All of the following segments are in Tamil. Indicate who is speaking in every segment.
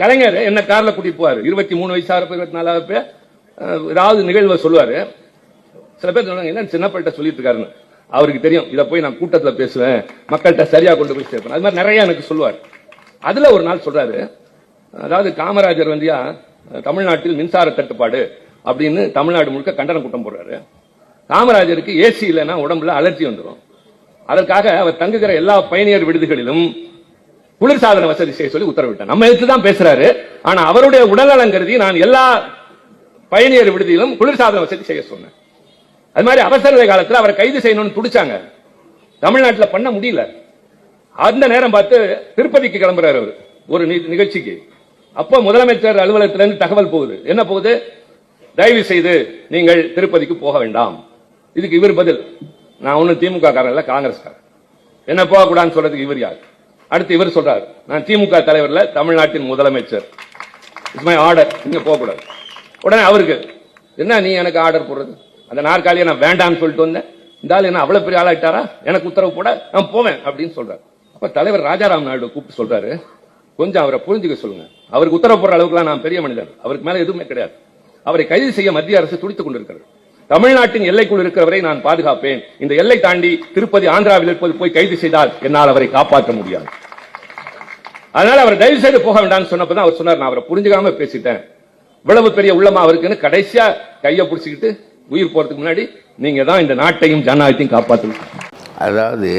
Speaker 1: கலைஞர் என்ன கார்ல கூட்டிட்டு போவாரு. இருபத்தி மூணு வயசாக இருப்ப இருபத்தி நாலாவது ஏதாவது நிகழ்வை சொல்லுவாரு. சில பேர் சொல்லுவாங்க என்ன சின்னப்பட்ட சொல்லிட்டு இருக்காருன்னு அவருக்கு தெரியும் இதை போய் நான் கூட்டத்துல பேசுவேன். மக்கள்கிட்ட சரியா கொண்டு போய் சேர்ப்பேன். அது மாதிரி நிறைய எனக்கு சொல்லுவார். அதுல ஒரு நாள் சொல்றாரு அதாவது காமராஜர் வந்தியா தமிழ்நாட்டில் மின்சார தட்டுப்பாடு அப்படின்னு தமிழ்நாடு முழுக்க கண்டன கூட்டம் போடுறாரு. காமராஜருக்கு ஏசி இல்லைன்னா உடம்புல அலர்ஜி வந்துடும் அதற்காக அவர் தங்குகிற எல்லா பயணியர் விடுதிகளிலும் குளிர்சாதன வசதி செய்ய சொல்லி உத்தரவிட்டார். நம்ம எடுத்து தான் பேசுறாரு. ஆனா அவருடைய உடல்நலம் கருதி நான் எல்லா பயணியர் விடுதியிலும் குளிர்சாதன வசதி செய்ய சொன்னேன். அது மாதிரி அவசர நிலை காலத்துல அவரை கைது செய்யணும்னு துடிச்சாங்க. தமிழ்நாட்டுல பண்ண முடியல. அந்த நேரம் பார்த்து திருப்பதிக்கு கிளம்புறாரு அவர். ஒரு நி- நிகழ்ச்சிக்கு. அப்போ முதலமைச்சர் அலுவலகத்திலிருந்து தகவல் போகுது. என்ன போகுது? தயவு செய்து நீங்கள் திருப்பதிக்கு போக வேண்டாம். இதுக்கு இவர் பதில். நான் ஒன்னும் திமுக காரன் இல்ல காங்கிரஸ் காரன் என்ன போகக்கூடாதுன்னு சொல்றதுக்கு இவர் யார்? அடுத்து இவர் சொல்றாரு. நான் திமுக தலைவர்ல தமிழ்நாட்டின் முதலமைச்சர். இட்ஸ் மை ஆர்டர் நீங்க போகக்கூடாது. உடனே அவருக்கு என்ன நீ எனக்கு ஆர்டர் போடுறது? அந்த நாற்காலியை நான் வேண்டாம்னு சொல்லிட்டு வந்தேன். இந்த ஆள் என்ன அவ்வளவு பெரிய ஆளாயிட்டாரா? எனக்கு உத்தரவு போட நான் போவேன் அப்படின்னு சொல்றாரு. அப்ப தலைவர் ராஜாராம் நாயுடு கூப்பிட்டு சொல்றாரு. கொஞ்சம் அவரை புரிஞ்சுக்க சொல்லுங்க. அவருக்கு உத்தரவு போடுற அளவுக்குலாம் நான் பெரிய மனிதர் அவருக்கு மேல எதுவுமே கிடையாது. அவரை கைது செய்ய மத்திய அரசு துடித்துக் கொண்டிருக்கிறது. தமிழ்நாட்டின் எல்லைக்குள் இருக்கிறவரை நான் பாதுகாப்பேன். இந்த எல்லை தாண்டி திருப்பதி ஆந்திராவில் இருப்பது போய் கைது செய்தால் என்னால் அவரை காப்பாற்ற முடியாது. அதனால அவர் தயவு செய்து போக வேண்டாம்னு சொன்னப்பதான் அவர் சொன்னார். நான் அவரை புரிஞ்சுக்காம பேசிட்டேன். இவ்வளவு பெரிய உள்ளமா அவருக்குன்னு கடைசியா கையை பிடிச்சிக்கிட்டு உயிர் போறதுக்கு முன்னாடி நீங்க தான் இந்த நாட்டையும் ஜனநாயகத்தையும் காப்பாற்றணும்
Speaker 2: அதாவது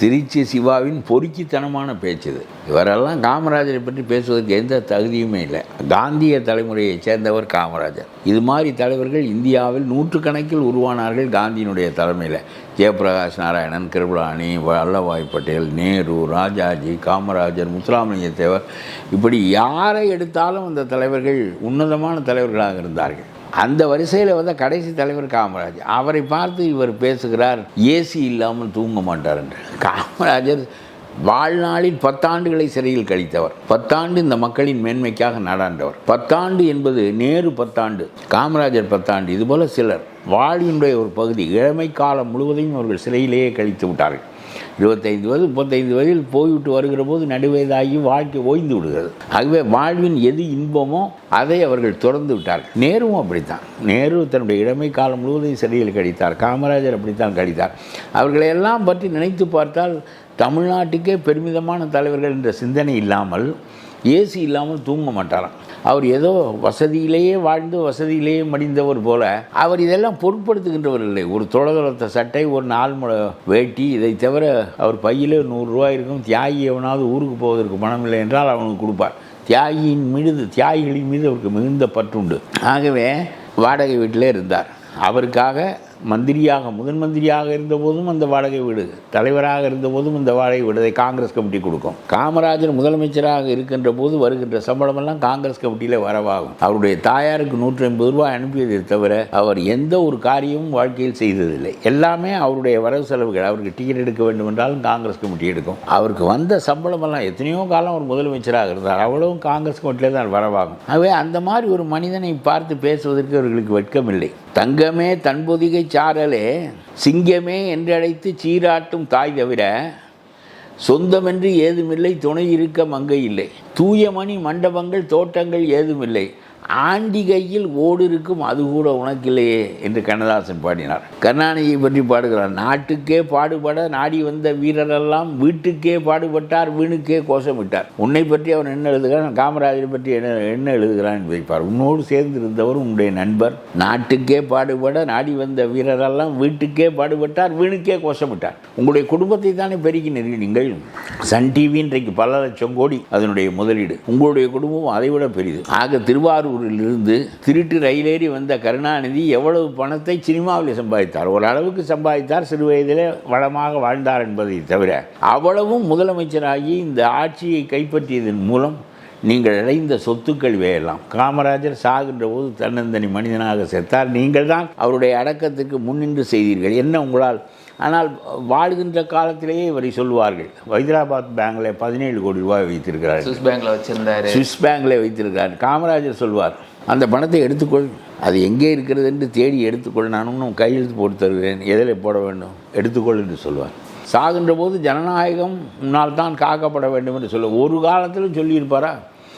Speaker 2: திருச்சி சிவாவின் பொறுக்கித்தனமான பேச்சு இது. இவரெல்லாம் காமராஜரை பற்றி பேசுவதற்கு எந்த தகுதியுமே இல்லை. காந்திய தலைமுறையைச் சேர்ந்தவர் காமராஜர். இது மாதிரி தலைவர்கள் இந்தியாவில் நூற்றுக்கணக்கில் உருவானார்கள் காந்தியினுடைய தலைமையில். ஜெயபிரகாஷ் நாராயணன் கிருபலானி வல்லபாய் பட்டேல் நேரு ராஜாஜி காமராஜர் முத்துராமலிங்க தேவர் இப்படி யாரை எடுத்தாலும் அந்த தலைவர்கள் உன்னதமான தலைவர்களாக இருந்தார்கள். அந்த வரிசையில் வந்து கடைசி தலைவர் காமராஜர் அவரை பார்த்து இவர் பேசுகிறார் ஏசி இல்லாமல் தூங்க மாட்டார் என்று. காமராஜர் வாழ்நாளில் பத்தாண்டுகளை சிறையில் கழித்தவர். பத்தாண்டு இந்த மக்களின் மேன்மைக்காக நடாண்டவர். பத்தாண்டு என்பது நேரு பத்தாண்டு காமராஜர் பத்தாண்டு இதுபோல சிலர். வாழ்வினுடைய ஒரு பகுதி இளமை காலம் முழுவதையும் அவர்கள் சிறையிலேயே கழித்து விட்டார்கள். இருபத்தைந்து வயது முப்பத்தைந்து வயதில் போய்விட்டு வருகிற போது நடுவயதாகி வாழ்க்கை ஓய்ந்து விடுகிறது. ஆகவே வாழ்வின் எது இன்பமோ அதை அவர்கள் துறந்து விட்டார்கள் நேருவும் அப்படித்தான். நேரு தன்னுடைய இளமை காலம் முழுவதும் சிறையில் கழித்தார். காமராஜர் அப்படித்தான் கழித்தார். அவர்களை எல்லாம் பற்றி நினைத்து பார்த்தால் தமிழ்நாட்டுக்கே பெருமிதமான தலைவர்கள் என்ற சிந்தனை இல்லாமல் ஏசி இல்லாமல் தூங்க மாட்டாராம். அவர் ஏதோ வசதியிலேயே வாழ்ந்து வசதியிலேயே மடிந்தவர் போல அவர் இதெல்லாம் பொருட்படுத்துகின்றவர் இல்லை. ஒரு தொலைதளத்த சட்டை ஒரு நாள் முழ வேட்டி இதை தவிர அவர் பையில் நூறுரூவா இருக்கும். தியாகி எவனாவது ஊருக்கு போவதற்கு பணம் இல்லை என்றால் அவனுக்கு கொடுப்பார். தியாகியின் மீது தியாகிகளின் மீது அவருக்கு மிகுந்த பற்றுண்டு. ஆகவே வாடகை வீட்டிலே இருந்தார். அவருக்காக மந்திரியாக முதன் மந்திரியாக இருந்தபோதும் அந்த வாடகை வீடு தலைவராக இருந்தபோதும் இந்த வாடகை வீடு அதை காங்கிரஸ் கமிட்டி கொடுக்கும். காமராஜர் முதலமைச்சராக இருக்கின்ற போது வருகின்ற சம்பளமெல்லாம் காங்கிரஸ் கமிட்டியில் வரவாகும். அவருடைய தாயாருக்கு நூற்றி ஐம்பது ரூபாய் அனுப்பியதை தவிர அவர் எந்த ஒரு காரியமும் வாழ்க்கையில் செய்ததில்லை. எல்லாமே அவருடைய வரவு செலவுகள். அவருக்கு டிக்கெட் எடுக்க வேண்டும் என்றாலும் காங்கிரஸ் கமிட்டி எடுக்கும். அவருக்கு வந்த சம்பளமெல்லாம் எத்தனையோ காலம் அவர் முதலமைச்சராக இருந்தார். அவ்வளவும் காங்கிரஸ் கமிட்டியில் தான் வரவாகும். ஆகவே அந்த மாதிரி ஒரு மனிதனை பார்த்து பேசுவதற்கு அவர்களுக்கு வெட்கமில்லை. தங்கமே தன்பொதிகை சாரலே சிங்கமே என்றழைத்து சீராட்டும் தாய் தவிர சொந்தமென்று ஏதுமில்லை துணை இருக்க மங்கை இல்லை. தூயமணி மண்டபங்கள் தோட்டங்கள் ஏதுமில்லை. ஆண்டி கையில் ஓடு இருக்கும் அது கூட உனக்கில்லையே என்று கண்ணதாசன் பாடினார். கருணாநிதியை பற்றி பாடுகிறார். நாட்டுக்கே பாடுபட நாடி வந்த வீரரெல்லாம் வீட்டுக்கே பாடுபட்டார் வீணுக்கே கோஷமிட்டார். உன்னை பற்றி அவன் என்ன எழுதுகிறான்? காமராஜரை பற்றி என்ன என்ன எழுதுகிறான் என்பதை பார் உன்னோடு சேர்ந்து இருந்தவர் உன்னுடைய நண்பர். நாட்டுக்கே பாடுபட நாடி வந்த வீரரெல்லாம் வீட்டுக்கே பாடுபட்டார் வீணுக்கே கோஷமிட்டார். உங்களுடைய குடும்பத்தை தானே பெருக்கினீர்கள் நீங்கள்? சன் டிவி இன்றைக்கு பல லட்சம் கோடி அதனுடைய முதலீடு. உங்களுடைய குடும்பம் அதைவிட பெரிது. ஆக திருவாரூர் திருவாரூரிலிருந்து திருட்டு ரயிலேறி வந்த கருணாநிதி எவ்வளவு பணத்தை சினிமாவில் சம்பாதித்தார்? ஓரளவுக்கு சம்பாதித்தார் சிறு வயதிலே வளமாக வாழ்ந்தார் என்பதை தவிர அவ்வளவும் முதலமைச்சராகி இந்த ஆட்சியை கைப்பற்றியதன் மூலம் நீங்கள் அடைந்த சொத்துக்கள் வேலாம் காமராஜர் சாகின்ற போது தன்னந்தனி மனிதனாக செத்தார். நீங்கள் தான் அவருடைய அடக்கத்துக்கு முன்னின்று செய்தீர்கள். என்ன உங்களால் ஆனால் வாழ்கின்ற காலத்திலேயே இவரை சொல்வார்கள். ஹைதராபாத் பேங்கில் பதினேழு கோடி ரூபாய் வைத்திருக்கிறார்கள்
Speaker 3: சுவிஸ் பேங்க்ல வச்சிருந்தாரு.
Speaker 2: சுவிஸ் பேங்கில் வைத்திருக்கிறார். காமராஜர் சொல்வார் அந்த பணத்தை எடுத்துக்கொள். அது எங்கே இருக்கிறது என்று தேடி எடுத்துக்கொள். நான் இன்னும் கையெழுத்து போட்டு தருகிறேன் எதில் போட வேண்டும். எடுத்துக்கொள் என்று சொல்வார். சாகின்ற போது ஜனநாயகம் முன்னால் தான் காக்கப்பட வேண்டும் என்று சொல்ல ஒரு காலத்திலும் சொல்லியிருப்பாரா?